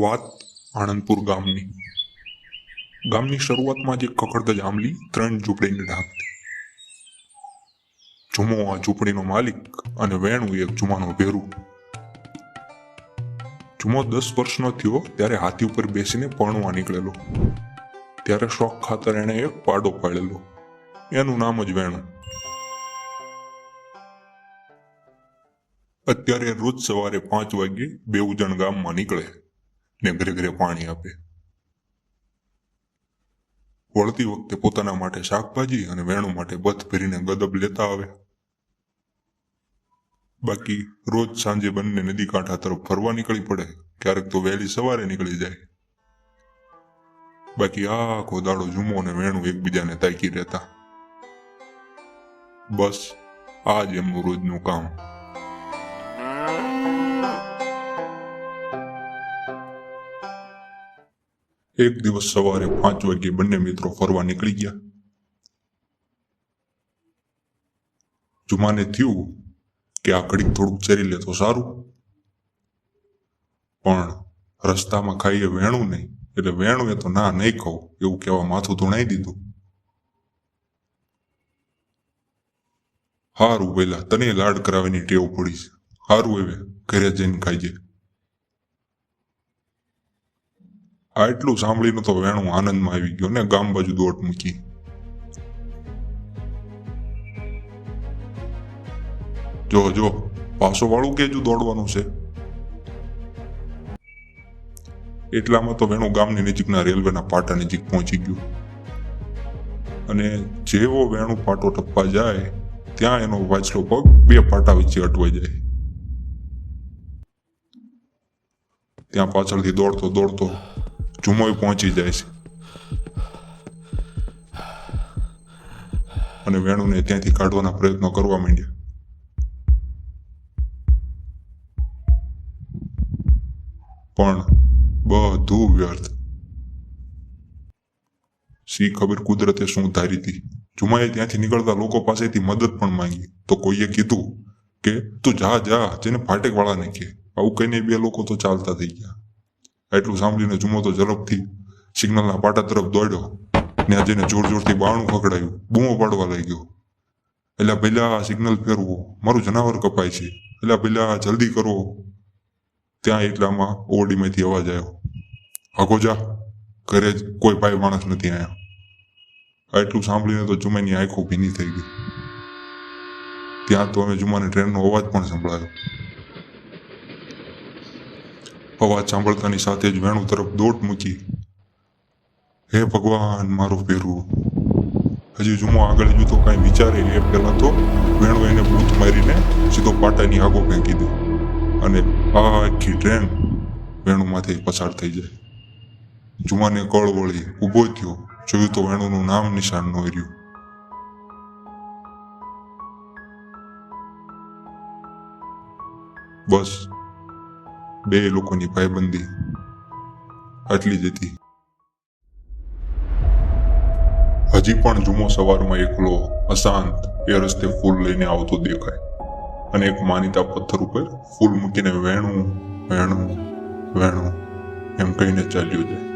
વાત આણંદપુર ગામની. ગામની શરૂઆતમાં જ એક જ જાંબલી ત્રણ ઝૂંપડીની ઢાંકતી. જુમો આ ઝૂંપડીનો માલિક અને વેણું એક જુમાનો ભેરું. જુમો દસ વર્ષનો થયો ત્યારે હાથી ઉપર બેસીને પરણવા નીકળેલો. ત્યારે શોખ ખાતર એણે એક પાડો પાડેલો. એનું નામ જ વેણું. અત્યારે રોજ સવારે પાંચ વાગ્યે બેઉ જણ ગામમાં નીકળે. ને ઘરે ઘરે પાણી આપે. વળતી વખતે પોતાના માટે શાકભાજી અને વેણુ માટે બથ ભરીને ગદબ લેતા આવે. બાકી રોજ સાંજે બંને નદી કાંઠા તરફ ફરવા નીકળી પડે. ક્યારેક તો વહેલી સવારે નીકળી જાય. બાકી આખો દાડો જુમો અને વેણુ એકબીજાને તાકી રહેતા. બસ આ જ એમનું રોજનું કામ. એક દિવસ સવારે પાંચ વાગ્યે બંને મિત્રો ફરવા નીકળી ગયા. જુમાને થયું કે આ ઘડીક થોડુંક ચરી લે તો સારું. પણ રસ્તામાં ખાઈએ વેણું નહીં, એટલે વેણું એ તો ના નહીં ખાવ એવું કહેવા માથું ધોણાઈ દીધું. હારું પેલા તને લાડ કરાવીની ટેવ પડી છે. હારું એવે ઘરે જઈને ખાઈજે આટલું સાંભળીને તો વેણું આનંદમાં આવી ગયો ને ગામ બાજુ દોટ મૂકી. જો જો પાસો વાળું કેજુ દોડવાનું છે. એટલામાં તો વેણુ ગામની નજીકના રેલવેના પાટા નજીક પહોંચી ગયું. અને જેવો વેણુ પાટો ટપવા જાય, ત્યાં એનો વાંચલો પગ બે પાટા વચ્ચે અટવાઈ જાય. ત્યાં પાછળથી દોડતો દોડતો ઝુમોય પહોંચી જાય છે. અને વેણુને ત્યાંથી કાઢવાના પ્રયત્નો કરવા માંડ્યા. પણ બધું વ્યર્થ. સી ખબર કુદરતે શું ધારી હતી? જુમાએ ત્યાંથી નીકળતા લોકો પાસેથી મદદ પણ માંગી. તો કોઈએ કીધું કે, તું જા જા, જેને ફાટેકવાળાને કે આવું કહીને બે લોકો તો ચાલતા થઈ ગયા. એટલું સાંભળીને જુમો તો ઝડપથી સિગ્નલના પાટા તરફ દોડ્યો ને જેને જોર જોરથી બાણું ખકડાયું બૂમો પાડવા લાગ્યો. એટલે પહેલા સિગ્નલ ફેરવો. મારું જનાવર કપાય છે. એટલે પહેલા જલ્દી કરો. ત્યાં એટલામાં ઓરડીમાંથી અવાજ આવ્યો. અગોજા ઘરે જ કોઈ ભાઈ માણસ નથી આવ્યા એટલું સાંભળીને તો જુમાની આંખો ભીની થઈ ગઈ. ત્યાં તો અમે જુમાની ટ્રેનનો અવાજ પણ સંભળાયો. અવાજ સાંભળતાની સાથે જ વેણુ તરફ દોટ મૂકી, હે ભગવાન, મારો ફેરવું હજી જુમો આગળ હજુ તો કાંઈ વિચારે એ પહેલાં તો વેણુ એને બૂથ મારીને સીધો પાટાની આગો ફેંકી દે અને આખી ટ્રેન વેણુમાંથી પસાર થઈ જાય. જુમાને કળ વળી ઊભો થયો, જોયું તો વેણુનું નામ નિશાન ન રહ્યું. બસ બે લોકોની ભાઈબંધી આટલી જ હતી. હજી પણ જુમો સવારમાં એકલો અશાંત એ રસ્તે ફૂલ લઈને આવતો દેખાય અને એક માનીતા પથ્થર ઉપર ફૂલ મૂકીને વેણું વેણું વેણું એમ કહીને ચાલ્યો જાય.